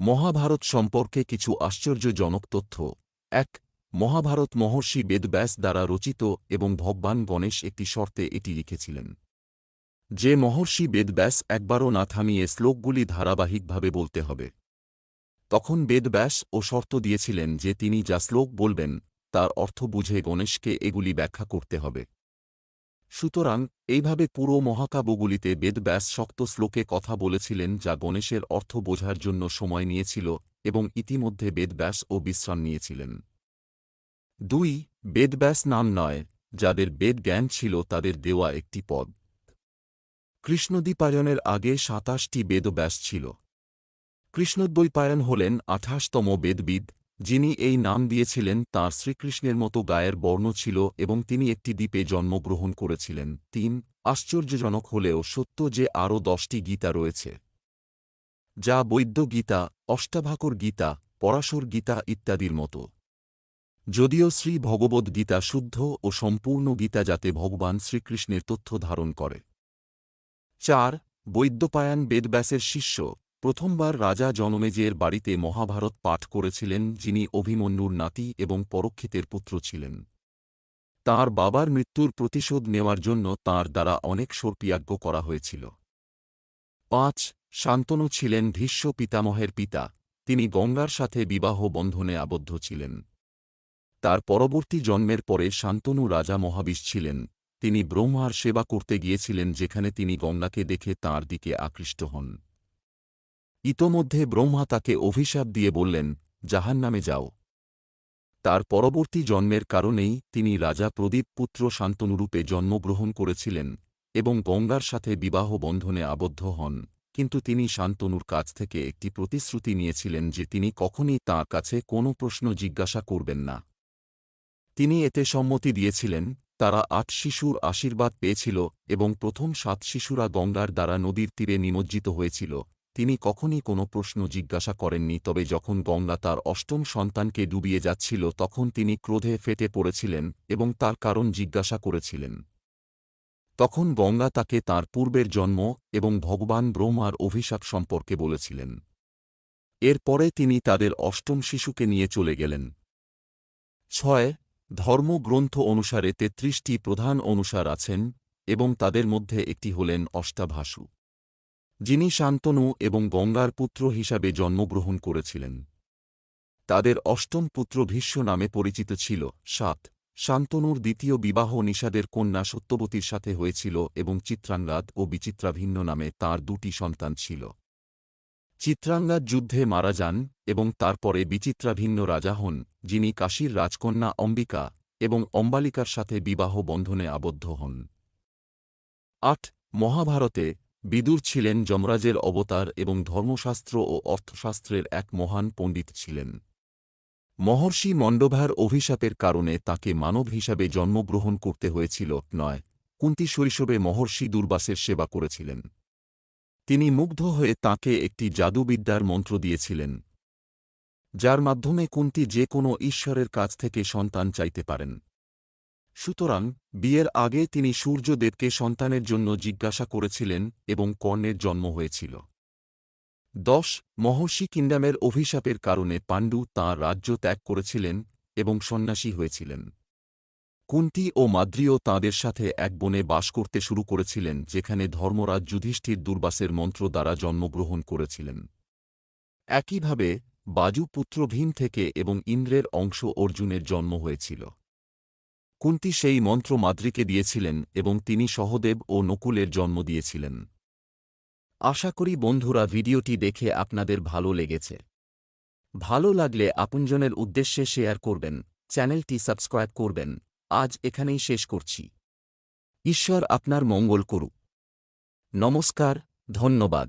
মহাভারত সম্পর্কে কিছু আশ্চর্যজনক তথ্য। এক, মহাভারত মহর্ষি বেদব্যাস দ্বারা রচিত এবং ভগবান গণেশ একটি শর্তে এটি লিখেছিলেন। যে মহর্ষি বেদব্যাস একবারও না থামিয়ে শ্লোকগুলি ধারাবাহিকভাবে বলতে হবে। তখন বেদব্যাস ও শর্ত দিয়েছিলেন যে তিনি যা শ্লোক বলবেন, তার অর্থ বুঝে গণেশকে এগুলি ব্যাখ্যা করতে হবে। সুতরাং, এইভাবে পুরো মহাকাব্যগুলিতে বেদব্যাস শক্ত শ্লোকে কথা বলেছিলেন যা গণেশের অর্থ বোঝার জন্য সময় নিয়েছিল এবং ইতিমধ্যে বেদব্যাস ও বিশ্রাম নিয়েছিলেন। দুই, বেদব্যাস নাম নয়, যাদের বেদ জ্ঞান ছিল তাদের দেওয়া একটি পদ। কৃষ্ণদ্বীপায়নের আগে সাতাশটি বেদব্যাস ছিল। কৃষ্ণদ্বৈপায়ন হলেন আঠাশতম বেদবিদ যিনি এই নাম দিয়েছিলেন, তাঁর শ্রীকৃষ্ণের মতো গায়ের বর্ণ ছিল এবং তিনি একটি দ্বীপে জন্মগ্রহণ করেছিলেন। তিন, আশ্চর্যজনক হলেও সত্য যে আরও দশটি গীতা রয়েছে। যা বৈদ্য গীতা, অষ্টাভাকর গীতা, পরাশর গীতা ইত্যাদির মতো। যদিও শ্রী ভগবদ্ গীতা শুদ্ধ ও সম্পূর্ণ গীতা যাতে ভগবান শ্রীকৃষ্ণের তথ্য ধারণ করে। চার, বৈদ্যপায়ন বেদব্যাসের শিষ্য। প্রথমবার রাজা জনমেজের বাড়িতে মহাভারত পাঠ করেছিলেন, যিনি অভিমন্যুর নাতি এবং পরক্ষিতের পুত্র ছিলেন। তাঁর বাবার মৃত্যুর প্রতিশোধ নেওয়ার জন্য তাঁর দ্বারা অনেক সর্পিয়াজ্ঞ করা হয়েছিল। পাঁচ, শান্তনু ছিলেন ভীষ্ম পিতামহের পিতা। তিনি গঙ্গার সাথে বিবাহ বন্ধনে আবদ্ধ ছিলেন। তার পরবর্তী জন্মের পরে শান্তনু রাজা মহাবিশ ছিলেন। তিনি ব্রহ্মার সেবা করতে গিয়েছিলেন, যেখানে তিনি গঙ্গাকে দেখে তাঁর দিকে আকৃষ্ট হন। ইতোমধ্যে ব্রহ্মা তাকে অভিশাপ দিয়ে বললেন জাহান নামে যাও। তার পরবর্তী জন্মের কারণেই তিনি রাজা প্রদীপ পুত্র শান্তনুরূপে জন্মগ্রহণ করেছিলেন এবং গঙ্গার সাথে বিবাহ বন্ধনে আবদ্ধ হন। কিন্তু তিনি শান্তনুর কাছ থেকে একটি প্রতিশ্রুতি নিয়েছিলেন যে তিনি কখনই তাঁর কাছে কোনো প্রশ্ন জিজ্ঞাসা করবেন না। তিনি এতে সম্মতি দিয়েছিলেন, তারা আট শিশুর আশীর্বাদ পেয়েছিল এবং প্রথম সাত শিশুরা গঙ্গার দ্বারা নদীর তীরে নিমজ্জিত হয়েছিল। তিনি কখনই কোনো প্রশ্ন জিজ্ঞাসা করেননি, তবে যখন গঙ্গা তার অষ্টম সন্তানকে ডুবিয়ে যাচ্ছিল তখন তিনি ক্রোধে ফেটে পড়েছিলেন এবং তার কারণ জিজ্ঞাসা করেছিলেন। তখন গঙ্গা তাকে তার পূর্বের জন্ম এবং ভগবান ব্রহ্মার অভিশাপ সম্পর্কে বলেছিলেন। এরপরে তিনি তাদের অষ্টম শিশুকে নিয়ে চলে গেলেন। ছয়, ধর্মগ্রন্থ অনুসারে তেত্রিশটি প্রধান অনুসার আছেন এবং তাদের মধ্যে একটি হলেন অষ্টাভাসু। যিনি শান্তনু এবং গঙ্গার পুত্র হিসাবে জন্মগ্রহণ করেছিলেন। তাদের অষ্টম পুত্র ভীষ্ম নামে পরিচিত ছিল, সাত। শান্তনুর দ্বিতীয় বিবাহ নিষাদের কন্যা সত্যবতীর সাথে হয়েছিল এবং চিত্রাঙ্গাদ ও বিচিত্রাভিন্ন নামে তার দুটি সন্তান ছিল। চিত্রাঙ্গাদ যুদ্ধে মারা যান এবং তারপরে বিচিত্রাভিন্ন রাজা হন, যিনি কাশীর রাজকন্যা অম্বিকা এবং অম্বালিকার সাথে বিবাহ বন্ধনে আবদ্ধ হন। আট। মহাভারতে বিদুর ছিলেন যমরাজের অবতার এবং ধর্মশাস্ত্র ও অর্থশাস্ত্রের এক মহান পণ্ডিত ছিলেন। মহর্ষি মণ্ডভার অভিশাপের কারণে তাকে মানব হিসাবে জন্মগ্রহণ করতে হয়েছিল নয়, কুন্তি শৈশবে মহর্ষি দুর্বাসের সেবা করেছিলেন। তিনি মুগ্ধ হয়ে তাকে একটি জাদুবিদ্যার মন্ত্র দিয়েছিলেন, যার মাধ্যমে কুন্তি যে কোনো ঈশ্বরের কাছ থেকে সন্তান চাইতে পারেন। সুতরাং, বিয়ের আগে তিনি সূর্যদেবকে সন্তানের জন্য জিজ্ঞাসা করেছিলেন এবং কর্ণের জন্ম হয়েছিল। দশ, মহর্ষি কিন্ডামের অভিশাপের কারণে পাণ্ডু তাঁর রাজ্য ত্যাগ করেছিলেন এবং সন্ন্যাসী হয়েছিলেন। কুন্তি ও মাদ্রিও তাঁদের সাথে এক বনে বাস করতে শুরু করেছিলেন, যেখানে ধর্মরাজ যুধিষ্ঠির দুর্বাসের মন্ত্র দ্বারা জন্মগ্রহণ করেছিলেন। একইভাবে বাজু ভীম থেকে এবং ইন্দ্রের অংশ অর্জুনের জন্ম হয়েছিল। কুন্তি সেই মন্ত্র মাদ্রিকে দিয়েছিলেন এবং তিনি সহদেব ও নকুলের জন্ম দিয়েছিলেন। আশা করি বন্ধুরা ভিডিওটি দেখে আপনাদের ভালো লেগেছে। ভালো লাগলে আপনজনের উদ্দেশ্যে শেয়ার করবেন, চ্যানেলটি সাবস্ক্রাইব করবেন। আজ এখানেই শেষ করছি। ঈশ্বর আপনার মঙ্গল করুক। নমস্কার, ধন্যবাদ।